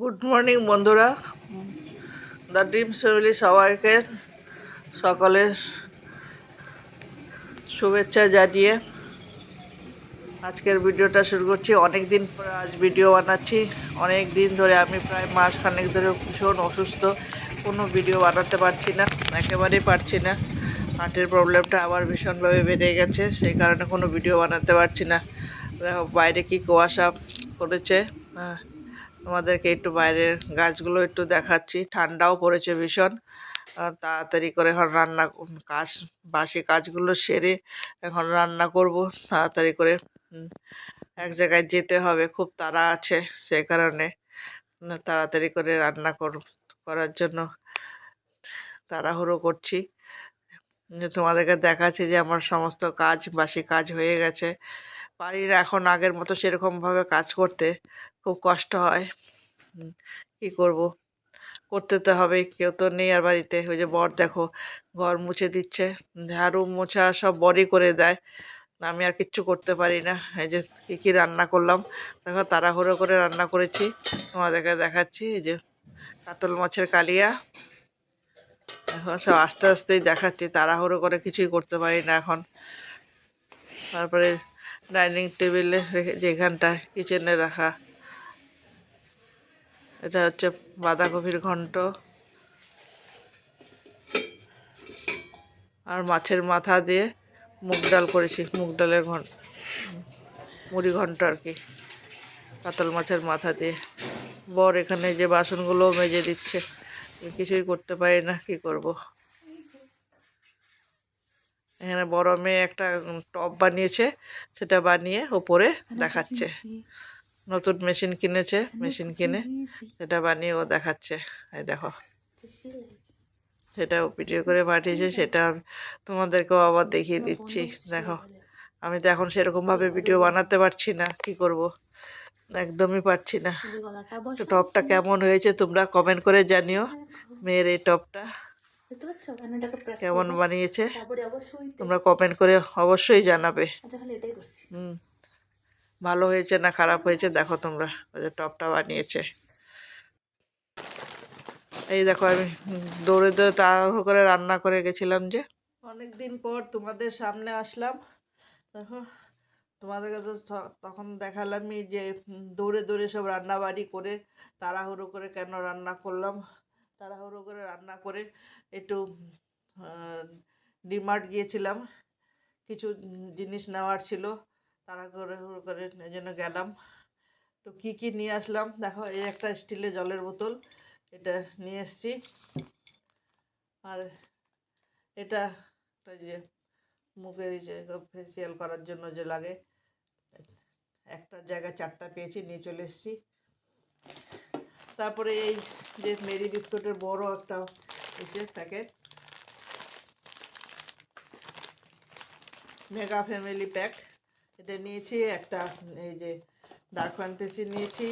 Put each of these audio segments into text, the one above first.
Good morning বন্ধুরা। The dream family সবাইকে সকলের শুভেচ্ছা জানিয়ে আজকের ভিডিওটা শুরু করছি। অনেক দিন পরে আজ ভিডিও বানাচ্ছি। অনেক দিন ধরে আমি প্রায় মাস খানেক ধরে ভীষণ অসুস্থ। কোনো ভিডিও বানাতে পারছি না, একেবারেই পারছি না। হার্টের প্রবলেমটা আবার ভীষণভাবে বেড়ে গেছে, সেই কারণে কোনো ভিডিও বানাতে পারছি না। দেখো বাইরে কি কুয়াশা পড়েছে? হ্যাঁ তোমাদেরকে একটু বাইরের গাছগুলো একটু দেখাচ্ছি। ঠান্ডাও পড়েছে ভীষণ। তাড়াতাড়ি করে এখন রান্না কাজ, বাসি কাজগুলো সেরে এখন রান্না করব। তাড়াতাড়ি করে এক জায়গায় যেতে হবে। খুব তাড়া আছে সেই কারণে তাড়াতাড়ি করে রান্না কর, করার জন্য তাড়াহুড়ো করছি। তোমাদেরকে দেখাচ্ছি যে আমার সমস্ত কাজ, বাসি কাজ হয়ে গেছে। পারি না এখন আগের মতো সেরকমভাবে কাজ করতে খুব কষ্ট হয়। কী করব? করতে তো হবে কেউ তো নেই আর বাড়িতে। ওই যে বর দেখো, ঘর মুছে দিচ্ছে, ঝাড়ু মোছা সব বরই করে দেয়। আমি আর কিচ্ছু করতে পারি না। এই যে কী কী রান্না করলাম? দেখো, তাড়াহুড়ো করে রান্না করেছি। তোমাদেরকে দেখাচ্ছি, এই যে কাতল মাছের কালিয়া। এখন সব আস্তে আস্তেই দেখাচ্ছি, তাড়াহুড়ো করে কিছুই করতে পারি না এখন। তারপরে ডাইনিং টেবিলে যেখানটা কিচেনে রাখা। এটা হচ্ছে বাঁধাকপির ঘন্ট। আর মাছের মাথা দিয়ে মুগ ডাল করেছি, মুগ ডালের ঘন্ট মুড়ি ঘন্ট আর কি। কাতল মাছের মাথা দিয়ে। বর এখানে যে বাসনগুলো মেজে দিচ্ছে, কিছুই করতে পারি না, কি করব? এখানে বড় মেয়ে একটা টপ বানিয়েছে সেটা বানিয়ে ওপরে দেখাচ্ছে। নতুন মেশিন কিনেছে মেশিন কিনে সেটা বানিয়ে ও দেখাচ্ছে। এই দেখো। সেটাও ভিডিও করে পাঠিয়েছে সেটা আমি তোমাদেরকেও আবার দেখিয়ে দিচ্ছি দেখো। আমি তো এখন সেরকমভাবে ভিডিও বানাতে পারছি না কি করব? একদমই পারছি না। তো টপটা কেমন হয়েছে তোমরা কমেন্ট করে জানিও। মেয়ের এই টপটা। কেমন বানিয়েছে? অবশ্যই তোমরা কমেন্ট করে অবশ্যই জানাবে। আচ্ছা খালি এটাই করছি। হুম। ভালো হয়েছে না খারাপ হয়েছে? দেখো তোমরা টপটা বানিয়েছে। এই দেখো আমি দৌড়ে দৌড়ে তাড়াহুড়ো করে রান্না করে গেছিলাম যে। অনেক দিন পর তোমাদের সামনে আসলাম। দেখো তোমাদেরকে তো ত- তখন দেখালামই যে দৌড়ে দৌড়ে সব রান্না বাড়ি করে তাড়াহুড়ো করে কেন রান্না করলাম। তাড়াহুড়ো করে রান্না করে একটু ডিমার্ট গিয়েছিলাম। কিছু জিনিস নেওয়ার ছিল তাড়া করে এই জন্য গেলাম। তো কি কি নিয়ে আসলাম? দেখো, এই একটা স্টিলের জলের বোতল, এটা নিয়ে এসছি। আর এটা যে মুখের ফেসিয়াল করার জন্য যে লাগে, একটা জায়গায় চারটা পেয়েছি, নিয়ে চলে এসেছি। তারপরে এই যে মেরি বিস্কুটের বড় একটা এসে প্যাকেট মেগা ফ্যামিলি প্যাক। এটা নিয়েছি, একটা এই যে ডার্ক ফ্যান্টাসি নিয়েছি।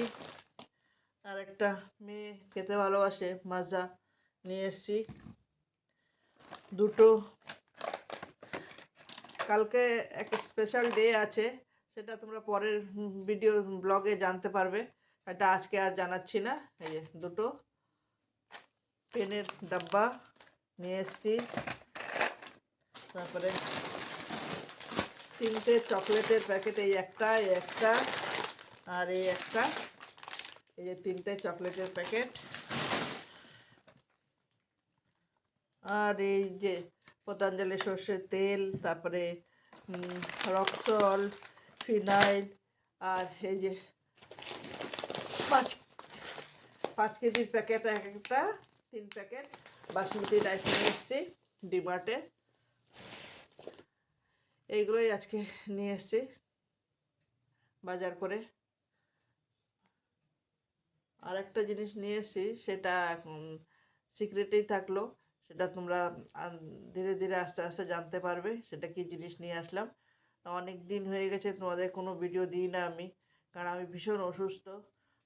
আর একটা মেয়ে খেতে ভালোবাসে, মাজা নিয়ে এসেছি। দুটো। কালকে এক স্পেশাল ডে আছে, সেটা তোমরা পরের ভিডিও ব্লগে জানতে পারবে। এটা আজকে আর জানাচ্ছি না। এই যে দুটো পেনের ডাব্বা নিয়ে এসেছি। তারপরে তিনটে চকলেটের প্যাকেট, এই একটা এই একটা আর এই একটা। এই যে তিনটে চকলেটের প্যাকেট। আর এই যে পতঞ্জলি সর্ষের তেল, তারপরে রক্সল, ফিনাইল, আর এই যে পাঁচ পাঁচ কেজির প্যাকেট এক একটা, তিন প্যাকেট। বাসমতি রাইস নিয়ে এসেছি ডিমার্টে এইগুলোই আজকে নিয়ে এসেছি বাজার করে। আর একটা জিনিস নিয়ে এসেছি, সেটা এখন সিক্রেটেই থাকল। সেটা তোমরা ধীরে ধীরে আস্তে আস্তে জানতে পারবে, সেটা কি জিনিস নিয়ে আসলাম। অনেক দিন হয়ে গেছে, তোমাদের কোনো ভিডিও দিই না আমি, কারণ আমি ভীষণ অসুস্থ।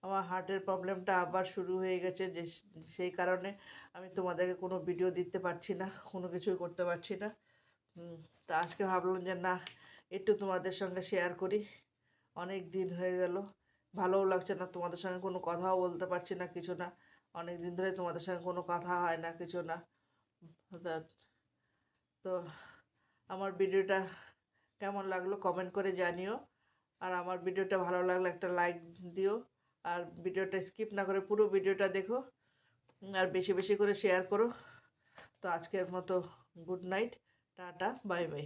আমার হার্টের প্রবলেমটা আবার শুরু হয়ে গেছে যে সেই কারণে আমি তোমাদেরকে কোনো ভিডিও দিতে পারছি না, কোনো কিছুই করতে পারছি না। তা আজকে ভাবলাম যে না, একটু তোমাদের সঙ্গে শেয়ার করি। অনেক দিন হয়ে গেল, ভালোও লাগছে না, তোমাদের সঙ্গে কোনো কথাও বলতে পারছি না কিছু না। অনেক দিন ধরে তোমাদের সঙ্গে কোনো কথা হয় না কিছু না। তো আমার ভিডিওটা কেমন লাগল কমেন্ট করে জানিও। আর আমার ভিডিওটা ভালো লাগলে একটা লাইক দিও। আর ভিডিওটা স্কিপ না করে পুরো ভিডিওটা দেখো আর বেশি বেশি করে শেয়ার করো। তো আজকের মতো good night tata bye bye